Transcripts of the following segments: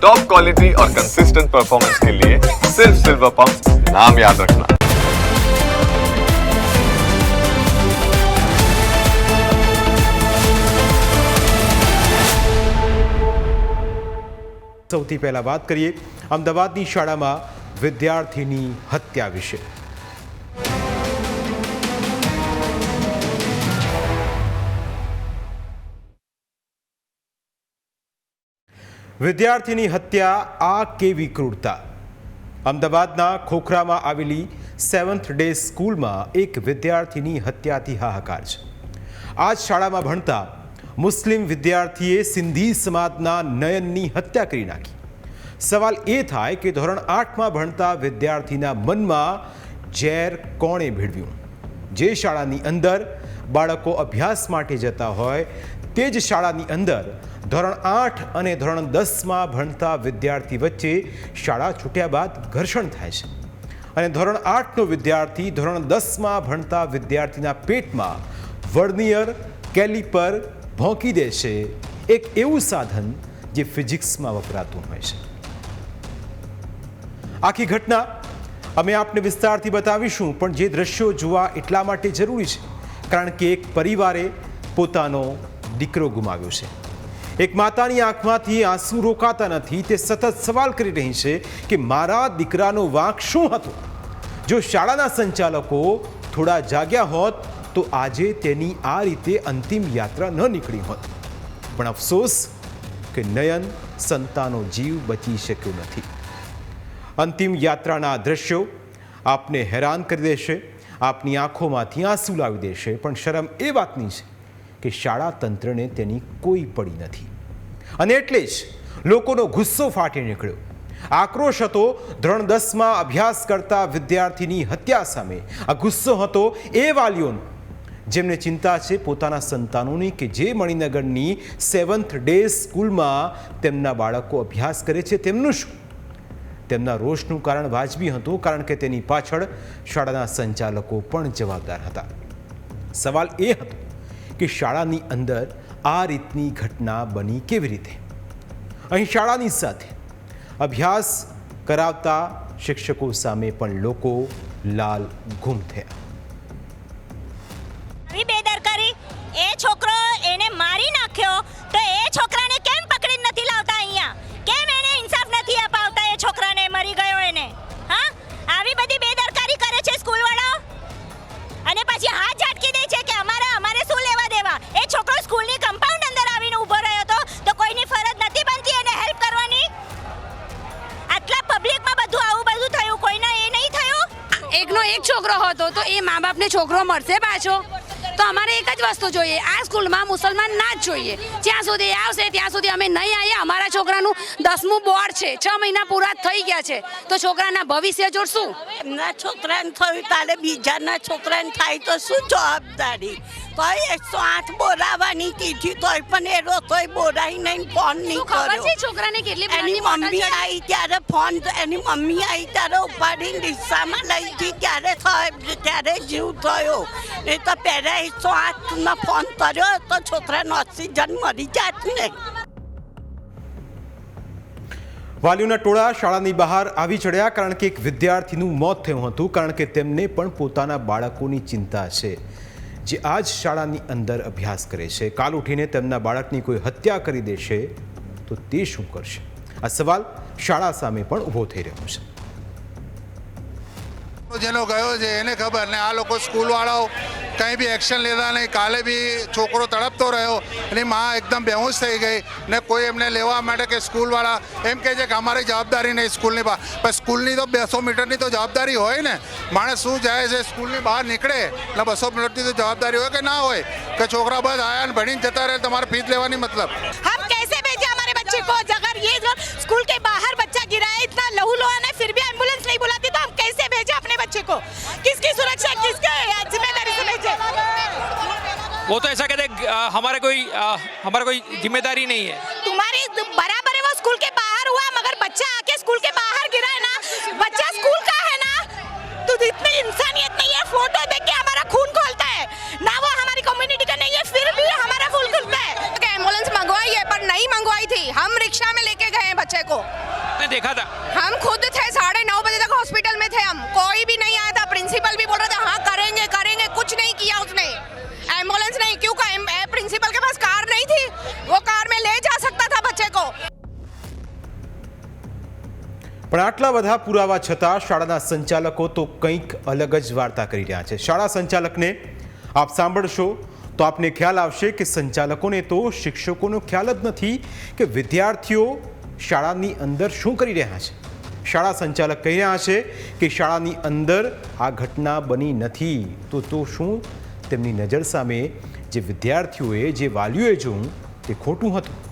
Top quality और consistent performance के लिए सिर्फ सिल्वर पंप नाम याद रखना સૌથી પહેલા વાત કરીએ અમદાવાદની શાળામાં વિદ્યાર્થીની હત્યા વિશે વિદ્યાર્થીની હત્યા આ કેવી ક્રૂરતા? અમદાવાદના ખોખરામાં આવેલી સેવન્થ ડે સ્કૂલમાં એક વિદ્યાર્થીની હત્યાથી હાહાકાર છે. આ જ શાળામાં ભણતા મુસ્લિમ વિદ્યાર્થીએ સિંધી સમાજના નયનની હત્યા કરી નાખી. સવાલ એ થાય કે ધોરણ આઠમાં ભણતા વિદ્યાર્થીના મનમાં ઝેર કોણે ભેળવ્યું? જે શાળાની અંદર બાળકો અભ્યાસ માટે જતા હોય, તે જ શાળાની અંદર ધોરણ આઠ અને ધોરણ દસમાં ભણતા વિદ્યાર્થી વચ્ચે શાળા છૂટ્યા બાદ ઘર્ષણ થાય છે. અને ધોરણ આઠનો વિદ્યાર્થી ધોરણ દસમાં ભણતા વિદ્યાર્થીના પેટમાં વર્નિયર કેલિપર ભોંકી દે છે. એક એવું સાધન જે ફિઝિક્સમાં વપરાતું હોય છે. આખી ઘટના અમે આપને વિસ્તારથી બતાવીશું, પણ જે દ્રશ્યો જોવા એટલા માટે જરૂરી છે, કારણ કે એક પરિવારે પોતાનો દીકરો ગુમાવ્યો છે. એક માતાની આંખમાંથી આંસુ રોકાતા નથી, તે સતત સવાલ કરી રહી છે કે મારા દીકરાનો વાંક શું હતો? જો શાળાના સંચાલકો થોડા જાગ્યા હોત, તો આજે તેની આ રીતે અંતિમ યાત્રા ન નીકળી હોત. પણ અફસોસ કે નયન સંતાનો જીવ બચી શક્યો નથી. અંતિમ યાત્રાના દ્રશ્યો આપને હેરાન કરી દેશે, આપની આંખોમાંથી આંસુ લાવી દેશે. પણ શરમ એ વાતની છે કે શાળા તંત્રને તેની કોઈ પડી નથી. અને એટલે જ લોકોનો ગુસ્સો ફાટી નીકળ્યો. આક્રોશ હતો, ધોરણ દસમાં અભ્યાસ કરતા વિદ્યાર્થીની હત્યા સામે. આ ગુસ્સો હતો એ વાલીઓનો. જેમને ચિંતા છે પોતાના સંતાનોની કે જે મણિનગરની સેવન્થ ડે સ્કૂલમાં તેમના બાળકો અભ્યાસ કરે છે, તેમનું શું? તેમના રોષનું કારણ વાજબી હતું કારણ કે તેની પાછળ શાળાના સંચાલકો પણ જવાબદાર હતા. સવાલ એ હતો કે શાળાની અંદર આ રીતની ઘટના બની કેવી રીતે? અહીં શાળાની સાથે અભ્યાસ કરાવતા શિક્ષકો સામે પણ લોકો લાલ ગુમ થયા. એક છોકરો હતો તો એ મા બાપને છોકરો મળશે પાછો. તો અમારે એક જ વસ્તુ જોઈએ. આ સ્કૂલમાં મુસલમાન ના જ જોઈએ. જ્યાં સુધી આવશે, ત્યાં સુધી અમે નહીં આવ્યા અમારા છોકરાનું દસમું બોર્ડ છે. છ મહિના પૂરા થઈ ગયા છે. તો છોકરાના ભવિષ્ય જોડશું એમના છોકરાને થયું તારે બીજાના છોકરાને થાય તો શું જવાબદારી? તોય એકસો આઠ બોલાવાની કીધી તોય પણ એ રોતોય બોલાઈ નહીં ફોન નહીં કર્યો. છોકરાને કેટલી એની મમ્મી આવી ત્યારે ફોન એની મમ્મી આવી ત્યારે ઉપાડીને રિક્ષામાં લઈ ગઈ ત્યારે થાય ત્યારે જીવ થયો. એ તો પહેલા એકસો આઠમાં ફોન કર્યો તો છોકરાનો ઓક્સિજન મરી જાત ને. વાલીઓના ટોળા શાળાની બહાર આવી ચડ્યા કારણ કે એક વિદ્યાર્થીનું મોત થયું હતું કારણ કે તેમને પણ પોતાના બાળકોની ચિંતા છે. જે આજ શાળાની અંદર અભ્યાસ કરે છે. કાલ ઉઠીને તેમના બાળકની કોઈ હત્યા કરી દેશે તો તે શું કરશે? આ સવાલ શાળા સામે પણ ઊભો થઈ રહ્યો છે. જેનો ગયો છે એને ખબર ને આ લોકો સ્કૂલવાળાઓ કંઈ બી એક્શન લેતા નહીં કાલે બી છોકરો તડપતો રહ્યો એની માં એકદમ બેહોશ થઈ ગઈ ને કોઈ એમને લેવા માટે કે સ્કૂલવાળા એમ કહે છે કે અમારી જવાબદારી નહીં સ્કૂલની બહાર પણ સ્કૂલની તો બેસો મીટરની તો જવાબદારી હોય ને માણસ શું જાય છે સ્કૂલની બહાર નીકળે એટલે બસો મીટરની તો જવાબદારી હોય કે ના હોય કે છોકરા બસ આયા ને ભણીને જતા રહે તમારે ફીસ લેવાની મતલબ हम कैसे भेजे हमारे बच्चे को अगर ये जो स्कूल के बाहर बच्चा गिरा है इतना लहू लोहान है फिर भी एम्बुलेंस नहीं बुलाती तो हम कैसे भेजे अपने बच्चे को किसकी सुरक्षा किसके जिम्मेदारी से भेजे वो तो ऐसा कहते हैं, अ, हमारा कोई अ, हमारा कोई जिम्मेदारी नहीं है तुम्हारी बराबर है वो स्कूल के પણ આટલા બધા પુરાવા છતાં શાળાના સંચાલકો તો કંઈક અલગ જ વાર્તા કરી રહ્યા છે. શાળા સંચાલકને આપ સાંભળશો તો આપને ખ્યાલ આવશે કે સંચાલકોને તો શિક્ષકોનો ખ્યાલ જ નથી કે વિદ્યાર્થીઓ શાળાની અંદર શું કરી રહ્યા છે. શાળા સંચાલક કહી રહ્યા છે કે શાળાની અંદર આ ઘટના બની નથી. તો તો શું? તેમની નજર સામે જે વિદ્યાર્થીઓએ, જે વાલીઓએ જોયું, તે ખોટું હતું.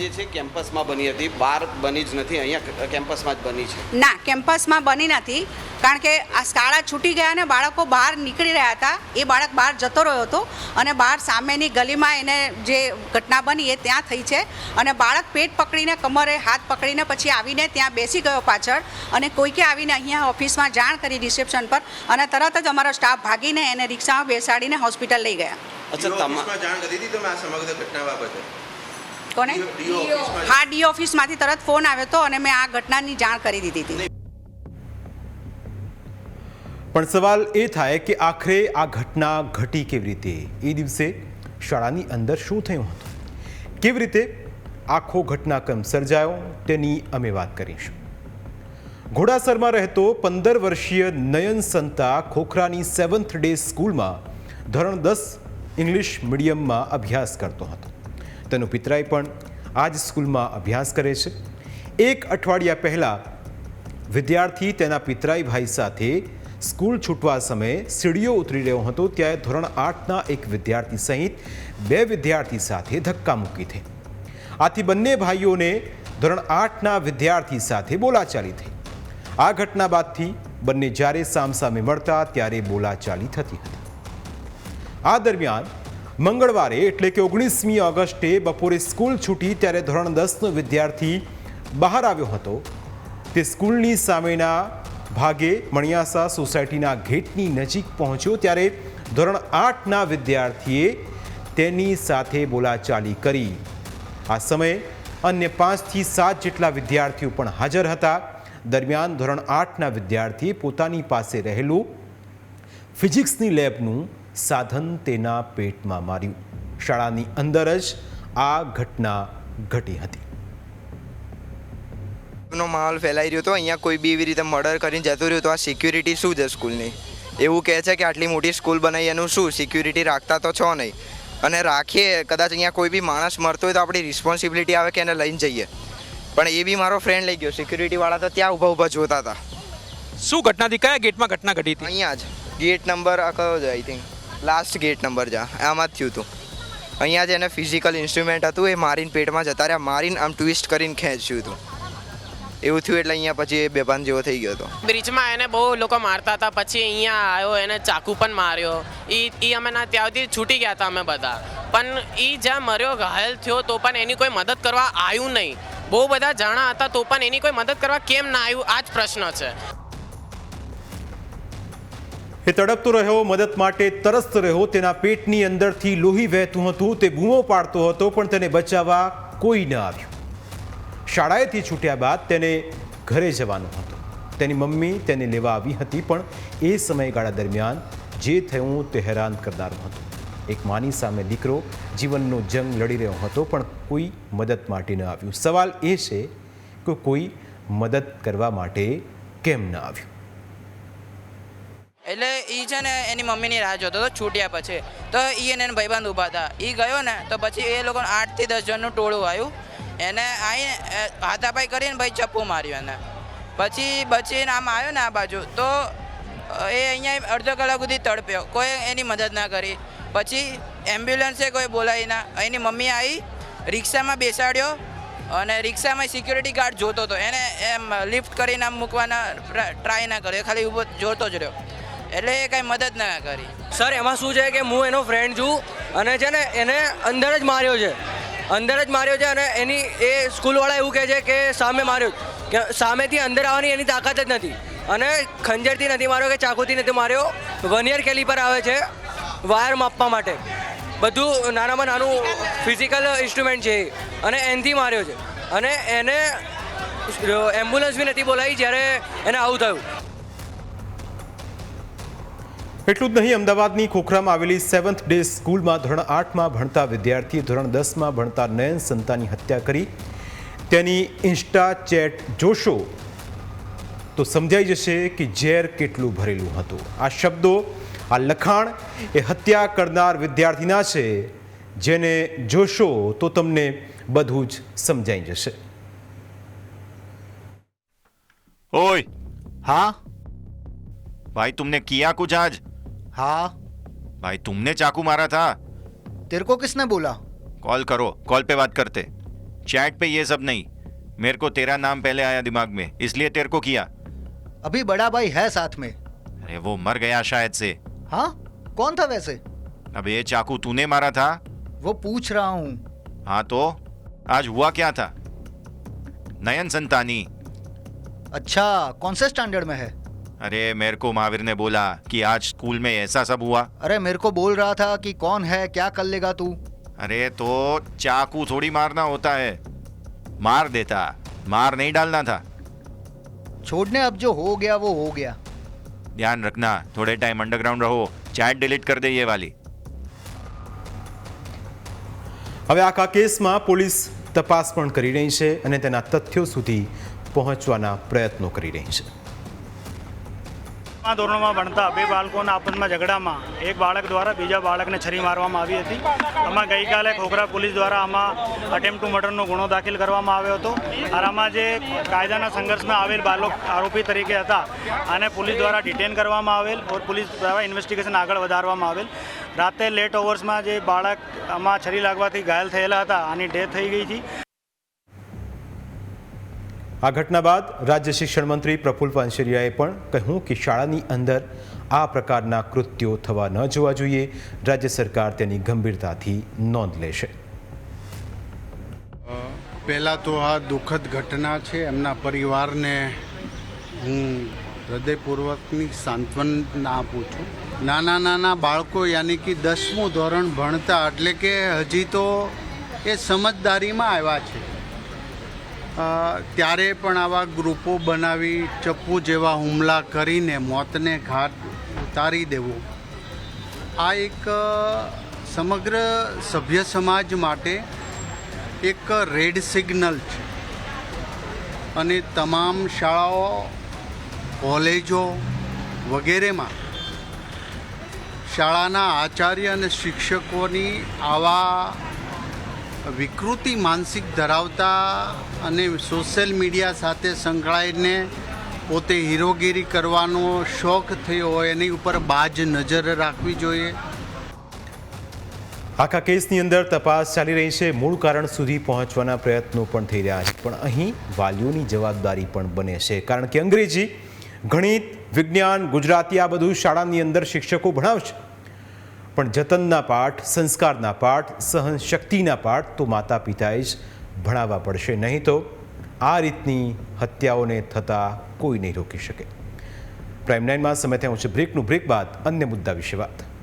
જે છે કેમ્પસમાં બની હતી. બહાર બની જ નથી અહીંયા કેમ્પસમાં જ બની છે. ના કેમ્પસમાં બની નથી કારણ કે આ શાળા છૂટી ગયા અને બાળકો બહાર નીકળી રહ્યા હતા. એ બાળક બહાર જતો રહ્યો હતો અને બહાર સામેની ગલીમાં એને જે ઘટના બની એ ત્યાં થઈ છે. અને બાળક પેટ પકડીને કમરે હાથ પકડીને પછી આવીને ત્યાં બેસી ગયો પાછળ અને કોઈકે આવીને અહીંયા ઓફિસમાં જાણ કરી રિસેપ્શન પર અને તરત જ અમારો સ્ટાફ ભાગીને એને રિક્ષામાં બેસાડીને હોસ્પિટલ લઈ ગયા. અચ્છા તમા જાણ કરી હતી તમે આ સમગ્ર ઘટના બાબતે? કોને હા ડી ઓફિસમાંથી તરત ફોન આવ્યો હતો અને મેં આ ઘટનાની જાણ કરી દીધી હતી. પણ સવાલ એ થાય કે આખરે આ ઘટના ઘટી કેવી રીતે? એ દિવસે શાળાની અંદર શું થયું હતું? કેવી રીતે આખો ઘટનાક્રમ સર્જાયો? તેની અમે વાત કરીશું. ઘોડાસરમાં રહેતો પંદર વર્ષીય નયન સંતા ખોખરાની સેવન્થ ડે સ્કૂલમાં ધોરણ દસ ઇંગ્લિશ મીડિયમમાં અભ્યાસ કરતો હતો. તેનો પિતરાઈ પણ આ જ સ્કૂલમાં અભ્યાસ કરે છે. એક અઠવાડિયા પહેલાં વિદ્યાર્થી તેના પિતરાઈ ભાઈ સાથે સ્કૂલ છૂટવા સમયે સીડીઓ ઉતરી રહ્યો હતો, ત્યારે ધોરણ આઠના એક વિદ્યાર્થી સહિત બે વિદ્યાર્થી સાથે ધક્કા મૂકી થઈ આથી બંને ભાઈઓને ધોરણ આઠના વિદ્યાર્થી સાથે બોલાચાલી થઈ. આ ઘટના બાદથી બંને જ્યારે સામસામે મળતા, ત્યારે બોલાચાલી થતી હતી. આ દરમિયાન મંગળવારે એટલે કે ઓગણીસમી ઓગસ્ટે બપોરે સ્કૂલ છૂટી ત્યારે ધોરણ દસનો વિદ્યાર્થી બહાર આવ્યો હતો. તે સ્કૂલની સામેના ભાગે મણિયાસા સોસાયટીના ગેટની નજીક પહોંચ્યો ત્યારે ધોરણ આઠના વિદ્યાર્થીએ તેની સાથે બોલાચાલી કરી. આ સમયે અન્ય પાંચથી સાત જેટલા વિદ્યાર્થીઓ પણ હાજર હતા. દરમિયાન ધોરણ આઠના વિદ્યાર્થીએ પોતાની પાસે રહેલું ફિઝિક્સની લેબનું સાધન તેના પેટમાં માર્યું. શાળાની અંદર જ આ ઘટના ઘટી હતી. નો માહોલ ફેલાઈ રહ્યો હતો અહીંયા કોઈ બી એવી રીતે મર્ડર કરીને જતું રહ્યું તો આ સિક્યુરિટી શું છે સ્કૂલની એવું કહે છે કે આટલી મોટી સ્કૂલ બનાવી એનું શું? સિક્યુરિટી રાખતા તો છો નહીં. અને રાખીએ કદાચ અહીંયા કોઈ બી માણસ મરતો હોય તો આપણી રિસ્પોન્સિબિલિટી આવે કે એને લઈને જઈએ. પણ એ બી મારો ફ્રેન્ડ લઈ ગયો. સિક્યુરિટીવાળા તો ત્યાં ઊભા ઊભા જોતા હતા. શું ઘટના હતી કયા ગેટમાં ઘટના ઘટી હતી? અહીંયા જ. ગેટ નંબર આ કયો છે I think last gate number જા. આમાં જ થયું હતું અહીંયા જ એને ફિઝિકલ ઇન્સ્ટ્રુમેન્ટ હતું, એ મારીને પેટમાં જતા રહ્યા. મારીને આમ ટ્વિસ્ટ કરીને ખેંચ્યું હતું એવું થયું એટલે અહીંયા પછી એ બેભાન જેવો થઈ ગયો હતો. બ્રિજમાં એને બહુ લોકો મારતા હતા. પછી અહીંયા આવ્યો, એને ચાકુ પણ માર્યો. એ એ અમે ના ત્યાંથી છૂટી ગયા હતા અમે બધા. પણ એ જ્યાં મર્યો, ઘાયલ થયો, તો પણ એની કોઈ મદદ કરવા આવ્યું નહીં. બહુ બધા જાણા હતા, તો પણ એની કોઈ મદદ કરવા કેમ ના આવ્યું? આ જ પ્રશ્ન છે. એ તડપતો રહ્યો, મદદ માટે તરસતો રહ્યો. તેના પેટની અંદરથી લોહી વહેતું હતું, તે બૂમો પાડતો હતો, પણ તેને બચાવવા કોઈ ન આવ્યું. શાળાએથી છૂટ્યા બાદ તેને ઘરે જવાનું હતું. તેની મમ્મી તેને લેવા આવી હતી, પણ એ સમયગાળા દરમિયાન જે થયું તે હેરાન કરનારું હતું. એક માની સામે દીકરો જીવનનો જંગ લડી રહ્યો હતો, પણ કોઈ મદદ માટે ન આવ્યું. સવાલ એ છે કે કોઈ મદદ કરવા માટે કેમ ન આવ્યું? એટલે એ છે ને એની મમ્મીની રાહ જોતો હતો છૂટ્યા પછી. તો એ અને એના ભાઈબંધ ઊભા હતા. એ ગયો ને, તો પછી એ લોકો આઠથી દસ જણનું ટોળું આવ્યું. એને આવીને હાથાપાઈ કરીને ભાઈ ચપ્પુ માર્યું એને. પછી બચીને આમ આવ્યો ને આ બાજુ, તો એ અહીંયા અડધો કલાક સુધી તડપ્યો. કોઈ એની મદદ ના કરી. પછી એમ્બ્યુલન્સે કોઈ બોલાવી ના. એની મમ્મી આવી રિક્ષામાં બેસાડ્યો અને રિક્ષામાં સિક્યુરિટી ગાર્ડ જોતો હતો. એને એમ લિફ્ટ કરીને આમ મૂકવાના ટ્રાય ના કર્યો. ખાલી ઊભો જોતો જ રહ્યો. એટલે એ કાંઈ મદદ ના કરી. સર, એમાં શું છે કે હું એનો ફ્રેન્ડ છું અને છે ને એને અંદર જ માર્યો છે. અંદર જ માર્યો છે અને એની એ સ્કૂલવાળા એવું કહે છે કે સામે માર્યો કે સામેથી અંદર આવવાની એની તાકાત જ નથી. અને ખંજરથી નથી માર્યો કે ચાકુથી નથી માર્યો. વનિયર કેલિપર આવે છે વાયર માપવા માટે. બધું નાનામાં નાનું ફિઝિકલ ઇન્સ્ટ્રુમેન્ટ છે. અને એનથી માર્યો છે. અને એને એમ્બ્યુલન્સ બી નથી બોલાવી જ્યારે એને આવું થયું. એટલું જ નહીં અમદાવાદની ખોખરામાં આવેલી સેવન્થ ડે સ્કૂલમાં ધોરણ આઠમાં ભણતા વિદ્યાર્થી ધોરણ દસમાં ભણતા નયન સંતાની હત્યા કરી. તેની ઇન્સ્ટા ચેટ જોશો તો સમજાઈ જશે કે ઝેર કેટલું ભરેલું હતું. આ શબ્દો આ લખાણ એ હત્યા કરનાર વિદ્યાર્થીના છે. જેને જોશો તો તમને બધું જ સમજાઈ જશે. ઓય! હા? ભાઈ તુમને કિયા કુછ આજ हाँ। भाई तुमने चाकू मारा था। तेरे को किसने बोला? कॉल करो कॉल पे बात करते। चैट पे ये सब नहीं। मेरे को तेरा नाम पहले आया दिमाग में इसलिए तेरे को किया। अभी बड़ा भाई है साथ में। अरे वो मर गया शायद से। हाँ? कौन था वैसे? अब ये चाकू तूने मारा था? वो पूछ रहा हूँ। हाँ तो? आज हुआ क्या था? नयन संतानी। अच्छा कौन से स्टैंडर्ड में है? अरे मेरे को महावीर ने बोला कि आज स्कूल में ऐसा सब हुआ अरे मेरे को बोल रहा था कि कौन है क्या कर लेगा तू अरे तो चाकू थोड़ी मारना होता है मार देता मार नहीं डालना था छोड़ने अब जो हो गया वो हो गया ध्यान रखना थोड़े टाइम अंडरग्राउंड रहो चैट डिलीट कर दे ये वाली હવે આખા કેસમાં પોલીસ તપાસ પણ કરી રહી છે અને તેના તથ્યો સુધી પહોંચવાના પ્રયત્નો કરી રહી છે આ ધોરણમાં ભણતા બે બાળકોના આપસમાં ઝઘડામાં એક બાળક દ્વારા બીજા બાળકને છરી મારવામાં આવી હતી. આમાં ગઈકાલે ખોખરા પોલીસ દ્વારા આમાં અટેમ્પ ટુ મર્ડરનો ગુનો દાખલ કરવામાં આવ્યો હતો. અને આમાં જે કાયદાના સંઘર્ષમાં આવેલ બાળક આરોપી તરીકે હતા, આને પોલીસ દ્વારા ડિટેન કરવામાં આવેલ ઓર પોલીસ દ્વારા ઇન્વેસ્ટિગેશન આગળ વધારવામાં આવેલ. રાતે લેટ ઓવર્સમાં જે બાળક આમાં છરી લાગવાથી ઘાયલ થયેલા હતા, આની ડેથ થઈ ગઈ હતી. આ ઘટના બાદ રાજ્ય શિક્ષણ મંત્રી પ્રફુલ્લ પાનસેરિયાએ પણ કહ્યું કે શાળાની અંદર આ પ્રકારના કૃત્યો થવા ન જોવા જોઈએ. રાજ્ય સરકાર તેની ગંભીરતાથી નોંધ લેશે. પહેલાં તો આ દુઃખદ ઘટના છે. એમના પરિવારને હું હૃદયપૂર્વકની સાંત્વના આપું છું. નાના નાના બાળકો યાની કે દસમું ધોરણ ભણતા એટલે કે હજી તો એ સમજદારીમાં આવ્યા છે. ત્યારે પણ આવા ગ્રુપો બનાવી ચપ્પુ જેવા હુમલા કરીને મોતને ઘાટ ઉતારી દેવો. આ એક સમગ્ર સભ્ય સમાજ માટે એક રેડ સિગ્નલ છે. અને તમામ શાળાઓ, કોલેજો વગેરેમાં શાળાના આચાર્ય અને શિક્ષકોની આવા વિકૃતિ માનસિક ધરાવતા અને સોશિયલ મીડિયા સાથે સંકળાઈને પોતે હીરોગીરી કરવાનો શોખ થયો હોય, એની ઉપર બાજ નજર રાખવી જોઈએ. આખા કેસની અંદર તપાસ ચાલી રહી છે. મૂળ કારણ સુધી પહોંચવાના પ્રયત્નો પણ થઈ રહ્યા છે. પણ અહીં વાલીઓની જવાબદારી પણ બને છે. કારણ કે અંગ્રેજી, ગણિત, વિજ્ઞાન, ગુજરાતી આ બધું શાળાની અંદર શિક્ષકો ભણાવશે. પણ જતનના પાઠ, સંસ્કારના પાઠ સહન શક્તિના પાઠ તો માતા પિતાએ જ ભણાવવા પડશે. નહીં તો આ રીતની હત્યાઓને થતાં કોઈ નહીં રોકી શકે. પ્રાઇમ નાઇનમાં સમય થયો છે. બ્રેકનું બ્રેક બાદ અન્ય મુદ્દા વિશે વાત.